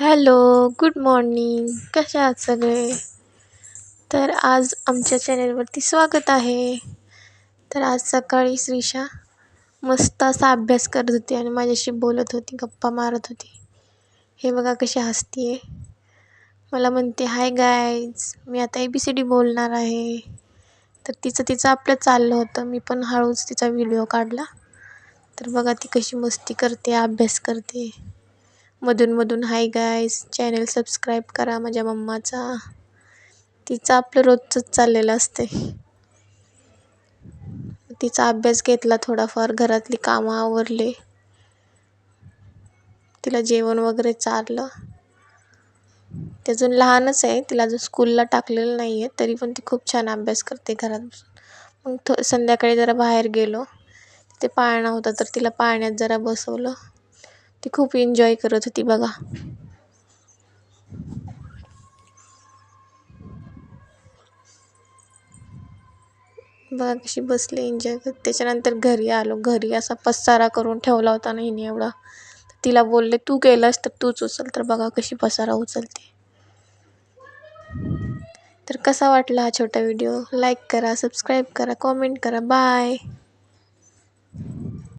Hello good morning. कशा आहात सगळे? तर आज आमच्या चॅनेलवरती स्वागत आहे. तर आज सकाळी श्रीषा मस्त असा अभ्यास करत होती आणि माझ्याशी बोलत होती गप्पा मारत होती. हे बघा कशी हसती आहे मला म्हणते हाय गायज मी आता ए बी सी डी बोलणार आहे. तर तिचं तिचं आपलं चाललं होतं. मी पण हळूच तिचा व्हिडिओ काढला. तर बघा ती कशी मस्ती करते अभ्यास करते. मधून हाय गायस चॅनल सबस्क्राईब करा माझ्या मम्माचा. तिचं आपलं रोजचंच चाललेलं असते तिचा अभ्यास घेतला थोडाफार घरातली कामं आवरले. तिला जेवण वगैरे चारलं. ते अजून लहानच आहे तिला अजून स्कूलला टाकलेलं नाही आहे तरी पण ती खूप छान अभ्यास करते घरात बसून. मग थो संध्याकाळी जरा बाहेर गेलो. तिथे पाळणा होता तर तिला पाळण्यात जरा बसवलं. ती खूप एन्जॉय करत होती बघा. बघा कशी बसली एन्जॉय करत त्याच्यानंतर घरी आलो. घरी असा पसारा करून ठेवला होता ना हिने एवढा. तिला बोलले तू केलंस तर तूच उचल तर बघा कशी पसारा उचलते. तर कसा वाटला हा छोटा व्हिडिओ लाईक करा सबस्क्राईब करा कॉमेंट करा. बाय